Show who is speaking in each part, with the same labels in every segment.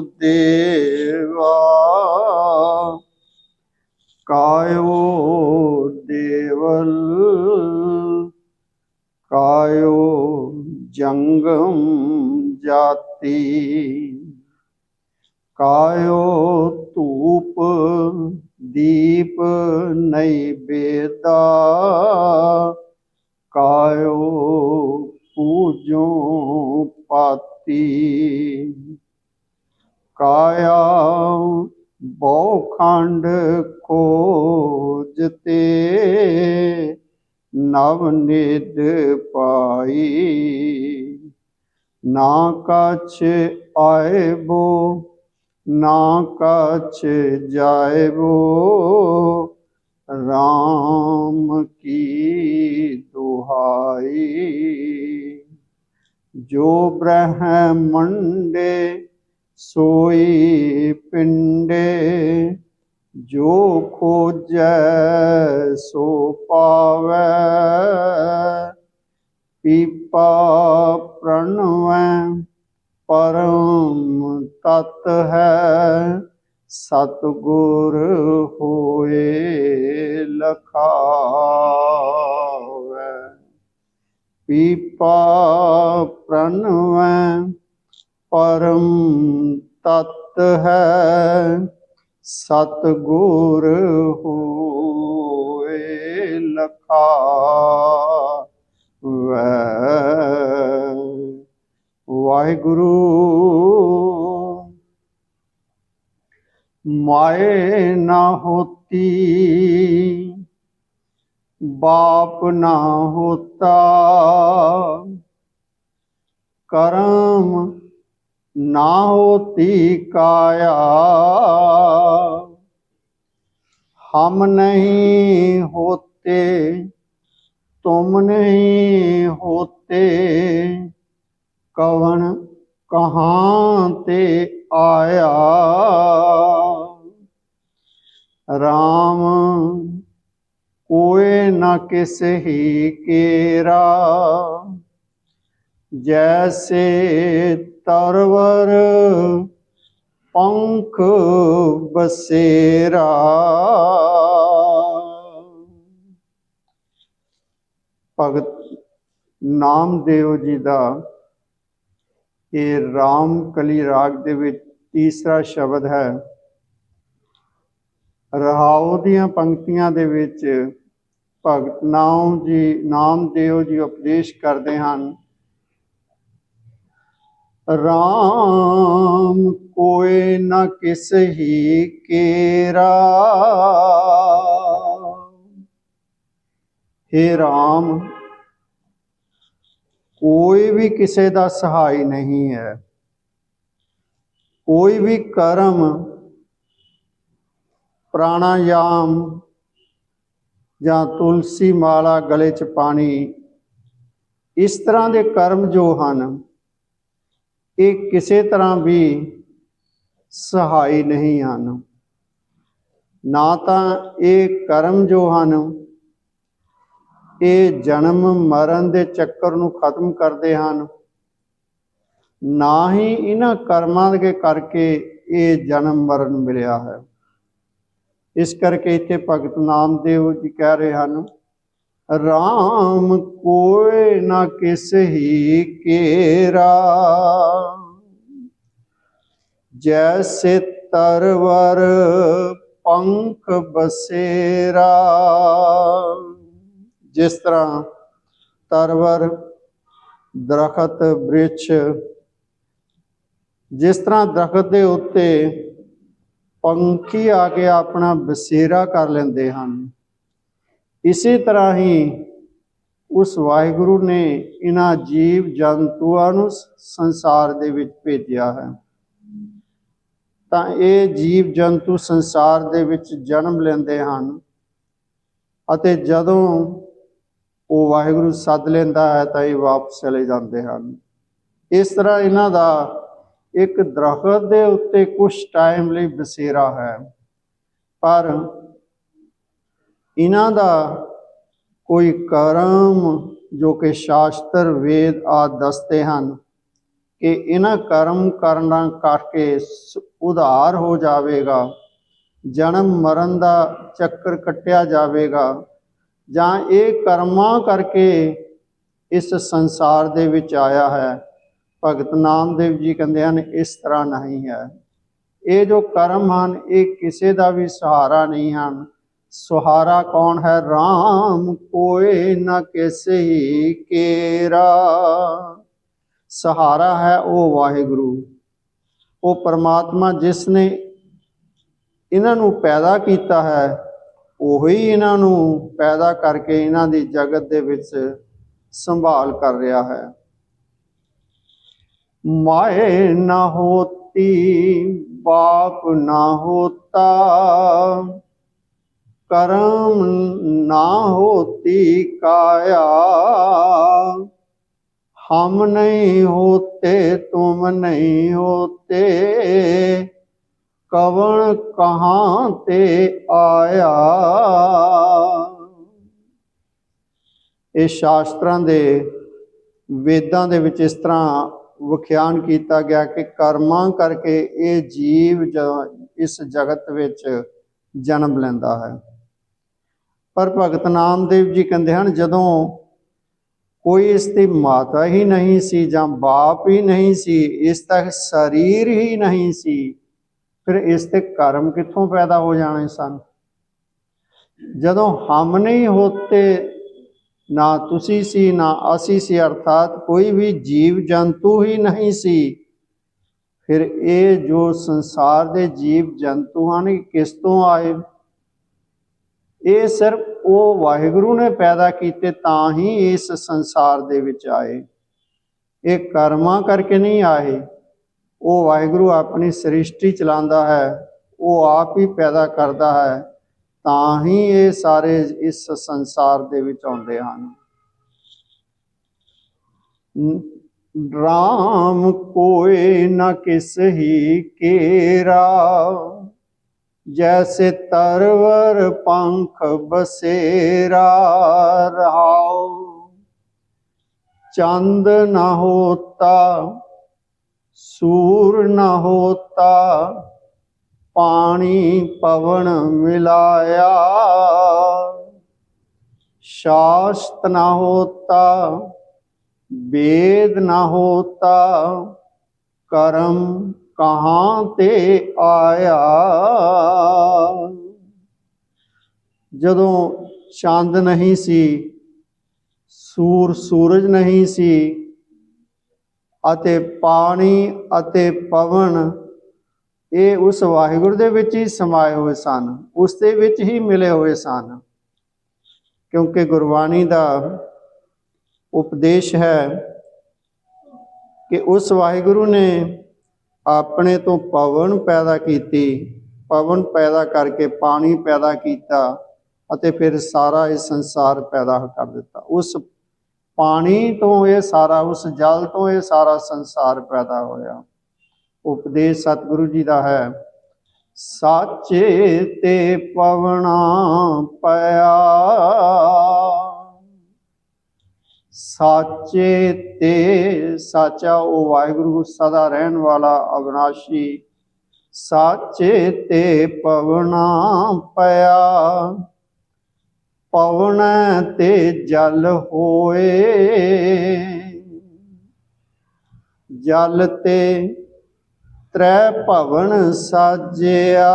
Speaker 1: ਦੇਵਾ। ਕਾਇਓ ਦੇਵਲ ਕਾਇਓ ਜੰਗਮ ਜਾਤੀ ਕਾਇਓ ਧੂਪ ਦੀਪ ਨੈਵੇਦਾ ਕਾਇਓ ਪੂਜੋ ਪਾਤੀ। ਕਾਇਆ, ਬਹੁ ਖੰਡ ਖੋਜਤੇ ਨਵ ਨਿਦ ਪਾਈ, ਨਾ ਕਛ ਆਇਬੋ, ਨਾ ਕਛ ਜਾਇਬੋ। RAM ਕੀ ਦੁਹਾਈ, ਜੋ ਬ੍ਰਹਮੰਡੇ ਸੋਈ ਪਿੰਡੇ, ਜੋ ਖੋਜੈ ਸੋ ਪਾਵੈ। ਪੀਪਾ ਪ੍ਰਣਵੈ, ਪਰਮ ਤਤ ਹੈ, ਸਤਗੁਰ ਹੋਏ ਲਖਾਵੈ। ਪੀਪਾ ਪ੍ਰਣਵੈ ਪਰਮ ਤਤ ਹੈ ਸਤਗੁਰ ਹੋਏ ਲਖਾਵੈ। ਵਾਹਿਗੁਰੂ ਮਾਏ ਨਾ ਹੋਤੀ ਬਾਪ ਨਾ ਹੋਤਾ ਕਰਮ ਨਾ ਹੋਤੀ ਕਾਇਆ ਹਮ ਨਹੀਂ ਹੋਤੇ, ਤੁਮ ਨਹੀਂ ਹੋਤੇ। ਕਵਣ ਕਹਾਂ ਤੇ ਆਇਆ। ਰਾਮ ਕੋਏ ਨਾ ਕਿਸੇ ਹੀ ਕੇਰਾ। ਜੈਸੇ ਤਰਵਰ ਪੰਖ ਬਸੇਰਾ। ਭਗਤ ਨਾਮਦੇਵ ਜੀ ਦਾ ਇਹ RAM ਕਲੀ ਰਾਗ ਦੇ ਵਿੱਚ ਤੀਸਰਾ ਸ਼ਬਦ ਹੈ। ਰਹਾਉ ਦੀਆਂ ਪੰਕਤੀਆਂ ਦੇ ਵਿੱਚ ਭਗਤ ਨਾਮ ਜੀ, ਨਾਮਦੇਵ ਜੀ ਉਪਦੇਸ਼ ਕਰਦੇ ਹਨ। ਰਾਮ ਕੋਏ ਨਾ ਕਿਸ ਹੀ ਕੇਰਾ। हे ਰਾਮ, ਕੋਈ ਵੀ ਕਿਸੇ ਦਾ ਸਹਾਈ ਨਹੀਂ ਹੈ। ਕੋਈ ਵੀ ਕਰਮ, ਪ੍ਰਾਣਾਯਾਮ ਜਾਂ ਤੁਲਸੀ ਮਾਲਾ ਗਲੇ 'ਚ ਪਾਣੀ, ਇਸ ਤਰ੍ਹਾਂ ਦੇ ਕਰਮ ਜੋ ਹਨ ਇਹ ਕਿਸੇ ਤਰ੍ਹਾਂ ਵੀ ਸਹਾਈ ਨਹੀਂ ਹਨ। ਨਾ ਤਾਂ ਇਹ ਕਰਮ ਜੋ ਹਨ, ਇਹ ਜਨਮ ਮਰਨ ਦੇ ਚੱਕਰ ਨੂੰ ਖਤਮ ਕਰਦੇ ਹਨ। ਨਾ ਹੀ ਇਹਨਾਂ ਕਰਮਾਂ ਦੇ ਕਰਕੇ ਇਹ ਜਨਮ ਮਰਨ ਮਿਲਿਆ ਹੈ। ਇਸ ਕਰਕੇ ਇੱਥੇ ਭਗਤ ਨਾਮਦੇਵ ਜੀ ਕਹਿ ਰਹੇ ਹਨ ਰਾਮ ਕੋਇ ਨਾ ਕਿਸ ਹੀ ਕੇਰਾ। ਜੈਸੇ ਤਰਵਰ ਪੰਖ ਬਸੇਰਾ। ਜਿਸ ਤਰ੍ਹਾਂ ਤਰਵਰ ਦਰਖਤ ਬ੍ਰਿਛ, ਜਿਸ ਤਰ੍ਹਾਂ ਦਰਖਤ ਦੇ ਉੱਤੇ ਪੰਖੀ ਆ ਕੇ ਆਪਣਾ ਬਸੇਰਾ ਕਰ ਲੈਂਦੇ ਹਨ। ਇਸੇ ਤਰ੍ਹਾਂ ਹੀ ਉਸ ਵਾਹਿਗੁਰੂ ਨੇ ਇਹਨਾਂ ਜੀਵ ਜੰਤੂਆਂ ਨੂੰ ਸੰਸਾਰ ਦੇ ਵਿੱਚ ਭੇਜਿਆ ਹੈ। ਤਾਂ ਇਹ ਜੀਵ ਜੰਤੂ ਸੰਸਾਰ ਦੇ ਵਿੱਚ ਜਨਮ ਲੈਂਦੇ ਹਨ ਅਤੇ ਜਦੋਂ ਉਹ ਵਾਹਿਗੁਰੂ ਸੱਦ ਲੈਂਦਾ ਹੈ ਤਾਂ ਇਹ ਵਾਪਸ ਚਲੇ ਜਾਂਦੇ ਹਨ। ਇਸ ਤਰ੍ਹਾਂ ਇਹਨਾਂ ਦਾ ਇੱਕ ਦਰਖਤ ਦੇ ਉੱਤੇ ਕੁਝ ਟਾਈਮ ਲਈ ਬਸੇਰਾ ਹੈ। ਪਰ ਇਹਨਾਂ ਦਾ ਕੋਈ ਕਰਮ ਜੋ ਕਿ ਸ਼ਾਸਤਰ, ਵੇਦ ਆਦਿ ਦੱਸਦੇ ਹਨ ਕਿ ਇਹਨਾਂ ਕਰਮ ਕਰਨਾ ਕਰਕੇ ਉਧਾਰ ਹੋ ਜਾਵੇਗਾ, ਜਨਮ ਮਰਨ ਦਾ ਚੱਕਰ ਕੱਟਿਆ ਜਾਵੇਗਾ ਜਾਂ ਇਹ ਕਰਮਾਂ ਕਰਕੇ ਇਸ ਸੰਸਾਰ ਦੇ ਵਿੱਚ ਆਇਆ ਹੈ। ਭਗਤ ਨਾਮਦੇਵ ਜੀ ਕਹਿੰਦੇ ਹਨ, ਇਸ ਤਰ੍ਹਾਂ ਨਹੀਂ ਹੈ। ਇਹ ਜੋ ਕਰਮ ਹਨ, ਇਹ ਕਿਸੇ ਦਾ ਵੀ ਸਹਾਰਾ ਨਹੀਂ ਹਨ। ਸੁਹਾਰਾ ਕੌਣ ਹੈ? RAM ਕੋਏ ਨਾ ਕਿਸੇ ਕੇਰਾ। ਸਹਾਰਾ ਹੈ ਉਹ ਵਾਹਿਗੁਰੂ। ਉਹ ਪਰਮਾਤਮਾ ਜਿਸ ਨੇ ਇਹਨਾਂ ਨੂੰ ਪੈਦਾ ਕੀਤਾ ਹੈ, ਉਹੀ ਇਹਨਾਂ ਨੂੰ ਪੈਦਾ ਕਰਕੇ ਇਹਨਾਂ ਦੀ ਜਗਤ ਦੇ ਵਿੱਚ ਸੰਭਾਲ ਕਰ ਰਿਹਾ ਹੈ। ਮਾਏ ਨਾ ਹੋਤੀ, ਬਾਪ ਨਾ ਹੋਤਾ। ਕਰਮ ਨਾ ਹੋਤੀ ਕਾਇਆ हम नहीं होते तुम नहीं होते कवन कहाँ ते आया ਇਹ ਸ਼ਾਸਤਰਾਂ ਦੇ ਵੇਦਾਂ ਦੇ ਵਿੱਚ ਇਸ ਤਰ੍ਹਾਂ ਵਿਖਿਆਨ ਕੀਤਾ ਗਿਆ ਕਿ ਕਰਮਾਂ ਕਰਕੇ ਇਹ ਜੀਵ ਜ- ਇਸ ਜਗਤ ਵਿੱਚ ਜਨਮ ਲੈਂਦਾ ਹੈ ਪਰ ਭਗਤ ਨਾਮਦੇਵ ਜੀ ਕਹਿੰਦੇ ਹਨ, ਜਦੋਂ ਕੋਈ ਇਸ ਦੀ ਮਾਤਾ ਹੀ ਨਹੀਂ ਸੀ ਜਾਂ ਬਾਪ ਹੀ ਨਹੀਂ ਸੀ, ਇਸ ਤੱਕ ਸਰੀਰ ਹੀ ਨਹੀਂ ਸੀ, ਫਿਰ ਇਸ ਤੇ ਕਰਮ ਕਿੱਥੋਂ ਪੈਦਾ ਹੋ ਜਾਣੇ ਸਨ? ਜਦੋਂ ਹਮ ਨਹੀਂ ਹੋਤੇ, ਨਾ ਤੁਸੀਂ ਸੀ, ਨਾ ਅਸੀਂ ਸੀ, ਅਰਥਾਤ ਕੋਈ ਵੀ ਜੀਵ ਜੰਤੂ ਹੀ ਨਹੀਂ ਸੀ, ਫਿਰ ਇਹ ਜੋ ਸੰਸਾਰ ਦੇ ਜੀਵ ਜੰਤੂ ਹਨ ਕਿਸ ਤੋਂ ਆਏ? ਇਹ ਸਿਰਫ ਉਹ ਵਾਹਿਗੁਰੂ ਨੇ ਪੈਦਾ ਕੀਤੇ ਤਾਂ ਹੀ ਇਸ ਸੰਸਾਰ ਦੇ ਵਿੱਚ ਆਏ। ਇਹ ਕਰਮਾਂ ਕਰਕੇ ਨਹੀਂ ਆਏ। ਉਹ ਵਾਹਿਗੁਰੂ ਆਪਣੀ ਸ੍ਰਿਸ਼ਟੀ ਚਲਾਉਂਦਾ ਹੈ। ਉਹ ਆਪ ਹੀ ਪੈਦਾ ਕਰਦਾ ਹੈ। ਤਾਂ ਹੀ ਇਹ ਸਾਰੇ ਇਸ ਸੰਸਾਰ ਦੇ ਵਿੱਚ ਆਉਂਦੇ ਹਨ। ਰਾਮ ਕੋਏ ਨਾ ਕਿਸ ਹੀ ਕੇਰਾ। जैसे तरवर पंख बसेरा रहाओ चंद न होता सूर न होता पानी पवन मिलाया शास्त्र न होता वेद न होता कर्म ਕਹਾਂ ਤੇ ਆਇਆ। ਜਦੋਂ ਚੰਦ ਨਹੀਂ ਸੀ, ਸੂਰ ਸੂਰਜ ਨਹੀਂ ਸੀ, ਅਤੇ ਪਾਣੀ ਅਤੇ ਪਵਨ ਇਹ ਉਸ ਵਾਹਿਗੁਰੂ ਦੇ ਵਿੱਚ ਹੀ ਸਮਾਏ ਹੋਏ ਸਨ, ਉਸ ਦੇ ਵਿੱਚ ਹੀ ਮਿਲੇ ਹੋਏ ਸਨ। ਕਿਉਂਕਿ ਗੁਰਬਾਣੀ ਦਾ ਉਪਦੇਸ਼ ਹੈ ਕਿ ਉਸ ਵਾਹਿਗੁਰੂ ਨੇ ਆਪਣੇ ਤੋਂ ਪਵਨ ਪੈਦਾ ਕੀਤੀ, ਪਵਨ ਪੈਦਾ ਕਰਕੇ ਪਾਣੀ ਪੈਦਾ ਕੀਤਾ ਅਤੇ ਫਿਰ ਸਾਰਾ ਇਹ ਸੰਸਾਰ ਪੈਦਾ ਕਰ ਦਿੱਤਾ। ਉਸ ਪਾਣੀ ਤੋਂ ਇਹ ਸਾਰਾ, ਉਸ ਜਲ ਤੋਂ ਇਹ ਸਾਰਾ ਸੰਸਾਰ ਪੈਦਾ ਹੋਇਆ। ਉਪਦੇਸ਼ ਸਤਿਗੁਰੂ ਜੀ ਦਾ ਹੈ, ਸਾਚੇ ਤੇ ਪਵਣਾ ਪਿਆ ਸਾਚੇ ਤੇ ਸਾਚਾ ਉਹ ਵਾਹਿਗੁਰੂ ਸਦਾ ਰਹਿਣ ਵਾਲਾ ਅਵਨਾਸ਼ੀ। ਸਾਚੇ ਤੇ ਪਵਨਾ ਪਿਆ ਪਵਨ ਤੇ ਜਲ ਹੋਏ। ਜਲ ਤੇ ਤ੍ਰੈ ਭਵਨ ਸਾਜਿਆ,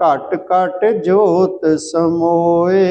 Speaker 1: ਘਟ ਘਟ ਜੋਤ ਸਮੋਏ।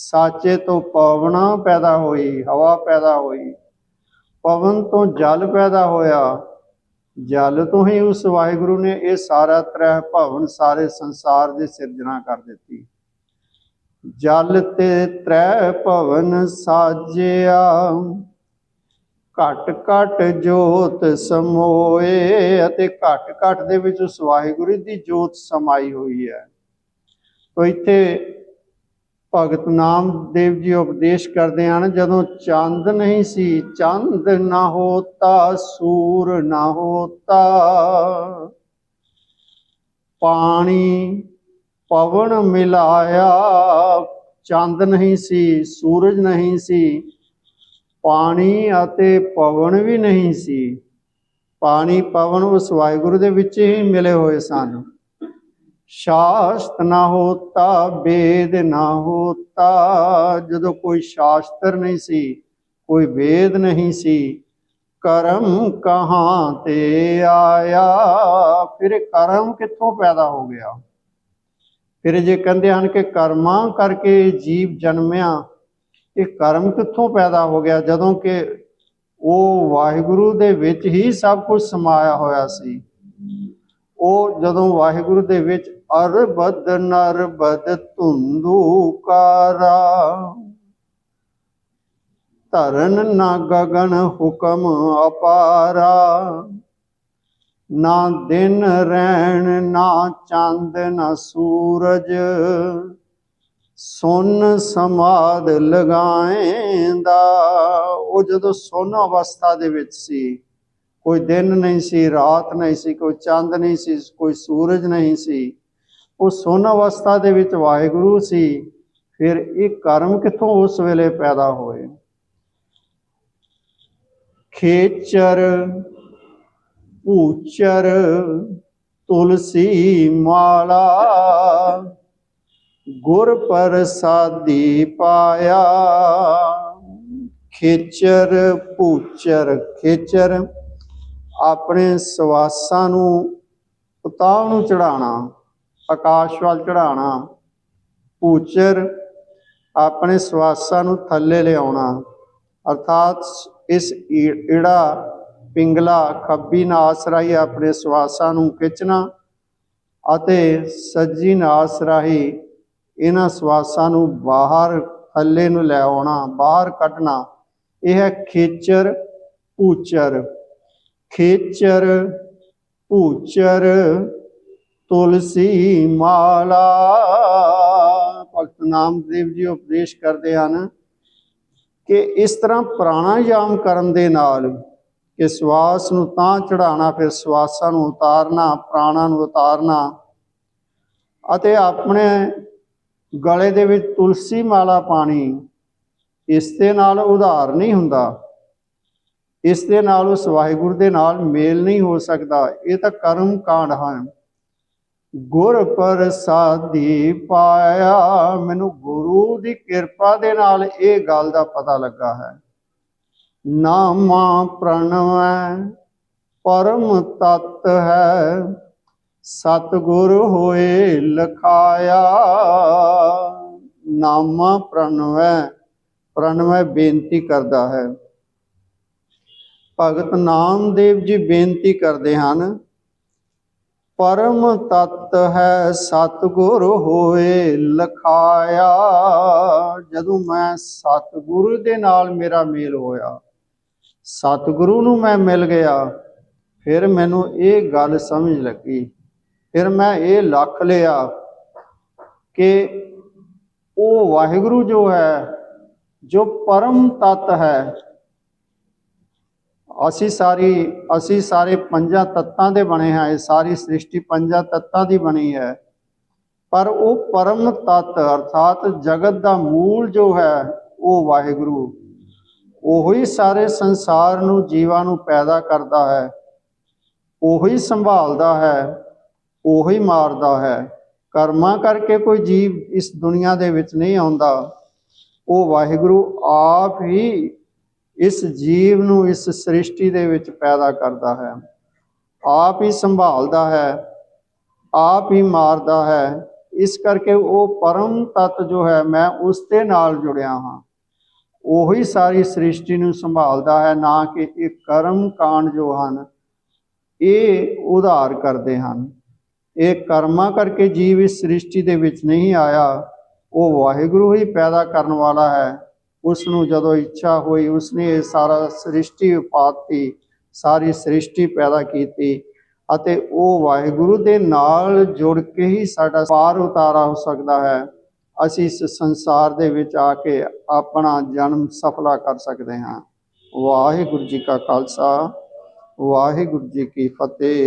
Speaker 1: ਸਾਚੇ ਤੋਂ ਪਵਨਾ ਪੈਦਾ ਹੋਈ, ਹਵਾ ਪੈਦਾ ਹੋਈ। ਪਵਨ ਤੋਂ ਜਲ ਪੈਦਾ ਹੋਇਆ। ਜਲ ਤੋਂ ਹੀ ਉਸ ਵਾਹਿਗੁਰੂ ਨੇ ਇਹ ਸਾਰਾ ਤ੍ਰੈ ਭਵਨ, ਸਾਰੇ ਸੰਸਾਰ ਦੀ ਸਿਰਜਣਾ ਕਰ ਦਿੱਤੀ। ਜਲ ਤੇ ਤ੍ਰੈ ਭਵਨ ਸਾਜਿਆ। ਘਟ ਘਟ ਜੋਤ ਸਮੋਏ ਅਤੇ ਘਟ ਘਟ ਦੇ ਵਿੱਚ ਉਸ ਵਾਹਿਗੁਰੂ ਦੀ ਜੋਤ ਸਮਾਈ ਹੋਈ ਹੈ। ਤੋ ਇੱਥੇ ਭਗਤ ਨਾਮਦੇਵ ਜੀ ਉਪਦੇਸ਼ ਕਰਦੇ ਹਨ, ਜਦੋਂ ਚੰਦ ਨਹੀਂ ਸੀ, ਚੰਦ ਨਾ ਹੋਤਾ, ਸੂਰ ਨਾ ਹੋਤਾ। ਪਾਣੀ ਪਵਨ ਮਿਲਾਇਆ, ਚੰਦ ਨਹੀਂ ਸੀ, ਸੂਰਜ ਨਹੀਂ ਸੀ, ਪਾਣੀ ਅਤੇ ਪਵਨ ਵੀ ਨਹੀਂ ਸੀ। ਪਾਣੀ, ਪਵਨ ਉਸ ਵਾਹਿਗੁਰੂ ਦੇ ਵਿੱਚ ਹੀ ਮਿਲੇ ਹੋਏ ਸਨ। ਸ਼ਾਸਤ ਨਾ ਹੋਤਾ, ਵੇਦ ਨਾ ਹੋਤਾ। ਜਦੋਂ ਕੋਈ ਸ਼ਾਸਤਰ ਨਹੀਂ ਸੀ, ਕੋਈ ਵੇਦ ਨਹੀਂ ਸੀ, ਕਰਮ ਕਹਾਂ ਤੇ ਆਇਆ? ਫਿਰ ਕਰਮ ਕਿੱਥੋਂ ਪੈਦਾ ਹੋ ਗਿਆ? ਫਿਰ ਜੇ ਕਹਿੰਦੇ ਹਨ ਕਿ ਕਰਮਾਂ ਕਰਕੇ ਜੀਵ ਜਨਮਿਆ, ਇਹ ਕਰਮ ਕਿੱਥੋਂ ਪੈਦਾ ਹੋ ਗਿਆ? ਜਦੋਂ ਕਿ ਉਹ ਵਾਹਿਗੁਰੂ ਦੇ ਵਿੱਚ ਹੀ ਸਭ ਕੁਝ ਸਮਾਇਆ ਹੋਇਆ ਸੀ। ਉਹ ਜਦੋਂ ਵਾਹਿਗੁਰੂ ਦੇ ਵਿੱਚ ਅਰਬਦ ਨਰਬਦ ਧੁੰਦੂ ਕਾਰਾ ਧਰਨ ਨਾ ਗਗਨ ਹੁਕਮ ਅਪਾਰਾ। ਨਾ ਦਿਨ ਰਹਿਣ ਨਾ ਚੰਦ, ਨਾ ਸੂਰਜ। ਸੁਨ ਸਮਾਦ ਲਗਾਏਂਦਾ। ਉਹ ਜਦੋਂ ਸੁਨ ਅਵਸਥਾ ਦੇ ਵਿੱਚ ਸੀ, ਕੋਈ ਦਿਨ ਨਹੀਂ ਸੀ, ਰਾਤ ਨਹੀਂ ਸੀ, ਕੋਈ ਚੰਦ ਨਹੀਂ ਸੀ, ਕੋਈ ਸੂਰਜ ਨਹੀਂ ਸੀ ਉਹ ਸੁਣ ਅਵਸਥਾ ਦੇ ਵਿੱਚ ਵਾਹਿਗੁਰੂ ਸੀ, ਫਿਰ ਇਹ ਕਰਮ ਕਿੱਥੋਂ ਉਸ ਵੇਲੇ ਪੈਦਾ ਹੋਏ? ਖੇਚਰ, ਊਚਰ, ਤੁਲਸੀ ਮਾਲਾ, ਗੁਰ ਪ੍ਰਸਾਦੀ ਪਾਇਆ। ਖੇਚਰ ਭੂਚਰ ਖੇਚਰ, ਆਪਣੇ ਸਵਾਸਾਂ ਨੂੰ ਉਤਾਂਹ ਨੂੰ ਚੜਾਣਾ ਆਕਾਸ਼ ਵੱਲ ਚੜਾਣਾ ਭੂਚਰ ਆਪਣੇ ਸਵਾਸਾਂ ਨੂੰ ਥੱਲੇ ਲਿਆਉਣਾ, ਅਰਥਾਤ ਇਸ ਈੜਾ, ਪਿੰਗਲਾ, ਖੱਬੀ ਨਾਸ ਰਾਹੀਂ ਆਪਣੇ ਸਵਾਸਾਂ ਨੂੰ ਖਿੱਚਣਾ ਅਤੇ ਸੱਜੀ ਨਾਸ ਰਾਹੀਂ ਇਹਨਾਂ ਸਵਾਸਾਂ ਨੂੰ ਬਾਹਰ, ਥੱਲੇ ਨੂੰ ਲੈ ਆਉਣਾ, ਬਾਹਰ ਕੱਢਣਾ। ਇਹ ਹੈ ਖੇਚਰ ਭੂਚਰ ਖੇਚਰ ਭੂਚਰ ਤੁਲਸੀ ਮਾਲਾ। ਭਗਤ ਨਾਮਦੇਵ ਜੀ ਉਪਦੇਸ਼ ਕਰਦੇ ਹਨ ਕਿ ਇਸ ਤਰ੍ਹਾਂ ਪ੍ਰਾਣਾਯਾਮ ਕਰਨ ਦੇ ਨਾਲ ਕਿ ਸਵਾਸ ਨੂੰ ਤਾਂ ਚੜਾਉਣਾ ਫਿਰ ਸਵਾਸਾਂ ਨੂੰ ਉਤਾਰਨਾ, ਪ੍ਰਾਣਾਂ ਨੂੰ ਉਤਾਰਨਾ ਅਤੇ ਆਪਣੇ ਗਲੇ ਦੇ ਵਿੱਚ ਤੁਲਸੀ ਮਾਲਾ ਪਾਣੀ, ਇਸ ਦੇ ਨਾਲ ਉਧਾਰ ਨਹੀਂ ਹੁੰਦਾ। ਇਸ ਦੇ ਨਾਲ ਉਸ ਵਾਹਿਗੁਰੂ ਦੇ ਨਾਲ ਮੇਲ ਨਹੀਂ ਹੋ ਸਕਦਾ। ਇਹ ਤਾਂ ਕਰਮ ਕਾਂਡ ਹਨ। ਗੁਰ ਪ੍ਰਸਾਦੀ ਪਾਇਆ। ਮੈਨੂੰ ਗੁਰੂ ਦੀ ਕਿਰਪਾ ਦੇ ਨਾਲ ਇਹ ਗੱਲ ਦਾ ਪਤਾ ਲੱਗਾ ਹੈ। ਨਾਮਾ ਪ੍ਰਣਵੈ, ਪਰਮ ਤਤ ਹੈ। ਸਤਿਗੁਰ ਹੋਏ ਲਖਾਇਆ। ਨਾਮਾ ਪ੍ਰਣਵੈ ਪ੍ਰਣਵੈ ਬੇਨਤੀ ਕਰਦਾ ਹੈ। ਭਗਤ ਨਾਮਦੇਵ ਜੀ ਬੇਨਤੀ ਕਰਦੇ ਹਨ ਪਰਮ ਤਤ ਹੈ ਸਤਿਗੁਰ ਹੋਏ ਲਖਾਇਆ। ਜਦੋਂ ਮੈਂ ਸਤਿਗੁਰੂ ਦੇ ਨਾਲ ਮੇਰਾ ਮੇਲ ਹੋਇਆ, ਸਤਿਗੁਰੂ ਨੂੰ ਮੈਂ ਮਿਲ ਗਿਆ, ਫਿਰ ਮੈਨੂੰ ਇਹ ਗੱਲ ਸਮਝ ਲੱਗੀ। ਫਿਰ ਮੈਂ ਇਹ ਲੱਖ ਲਿਆ ਕਿ ਉਹ ਵਾਹਿਗੁਰੂ ਜੋ ਹੈ, ਜੋ ਪਰਮ ਤਤ ਹੈ ਅਸੀਂ ਸਾਰੀ, ਅਸੀਂ ਸਾਰੇ ਪੰਜਾਂ ਤੱਤਾਂ ਦੇ ਬਣੇ ਹਾਂ, ਇਹ ਸਾਰੀ ਸ੍ਰਿਸ਼ਟੀ ਪੰਜਾਂ ਤੱਤਾਂ ਦੀ ਬਣੀ ਹੈ। ਪਰ ਉਹ ਪਰਮ ਤਤ ਅਰਥਾਤ ਜਗਤ ਦਾ ਮੂਲ ਜੋ ਹੈ, ਉਹ ਵਾਹਿਗੁਰੂ। ਉਹੀ ਸਾਰੇ ਸੰਸਾਰ ਨੂੰ, ਜੀਵਾਂ ਨੂੰ ਪੈਦਾ ਕਰਦਾ ਹੈ। ਉਹੀ ਸੰਭਾਲਦਾ ਹੈ, ਉਹੀ ਮਾਰਦਾ ਹੈ। ਕਰਮਾਂ ਕਰਕੇ ਕੋਈ ਜੀਵ ਇਸ ਦੁਨੀਆ ਦੇ ਵਿੱਚ ਨਹੀਂ ਆਉਂਦਾ। ਉਹ ਵਾਹਿਗੁਰੂ ਆਪ ਹੀ ਇਸ ਜੀਵ ਨੂੰ ਇਸ ਸ੍ਰਿਸ਼ਟੀ ਦੇ ਵਿੱਚ ਪੈਦਾ ਕਰਦਾ ਹੈ। ਆਪ ਹੀ ਸੰਭਾਲਦਾ ਹੈ, ਆਪ ਹੀ ਮਾਰਦਾ ਹੈ। ਇਸ ਕਰਕੇ ਉਹ ਪਰਮ ਤਤ ਜੋ ਹੈ, ਮੈਂ ਉਸ ਦੇ ਨਾਲ ਜੁੜਿਆ ਹਾਂ। ਉਹੀ ਸਾਰੀ ਸ੍ਰਿਸ਼ਟੀ ਨੂੰ ਸੰਭਾਲਦਾ ਹੈ, ਨਾ ਕਿ ਇਹ ਕਰਮ ਕਾਂਡ ਜੋ ਹਨ, ਇਹ ਉਧਾਰ ਕਰਦੇ ਹਨ। ਇਹ ਕਰਮਾਂ ਕਰਕੇ ਜੀਵ ਇਸ ਸ੍ਰਿਸ਼ਟੀ ਦੇ ਵਿੱਚ ਨਹੀਂ ਆਇਆ, ਉਹ ਵਾਹਿਗੁਰੂ ਹੀ ਪੈਦਾ ਕਰਨ ਵਾਲਾ ਹੈ। ਉਸ ਨੂੰ ਜਦੋਂ ਇੱਛਾ ਹੋਈ, ਉਸਨੇ ਇਹ ਸਾਰਾ ਸ੍ਰਿਸ਼ਟੀ ਉਪਾਤੀ ਸਾਰੀ ਸ੍ਰਿਸ਼ਟੀ ਪੈਦਾ ਕੀਤੀ ਅਤੇ ਉਹ ਵਾਹਿਗੁਰੂ ਦੇ ਨਾਲ ਜੁੜ ਕੇ ਹੀ ਸਾਡਾ ਪਾਰ ਉਤਾਰਾ ਹੋ ਸਕਦਾ ਹੈ। ਅਸੀਂ ਇਸ ਸੰਸਾਰ ਦੇ ਵਿੱਚ ਆ ਕੇ ਆਪਣਾ ਜਨਮ ਸਫਲਾ ਕਰ ਸਕਦੇ ਹਾਂ। ਵਾਹਿਗੁਰੂ ਜੀ ਕਾ ਖਾਲਸਾ, ਵਾਹਿਗੁਰੂ ਜੀ ਕੀ ਫਤਿਹ।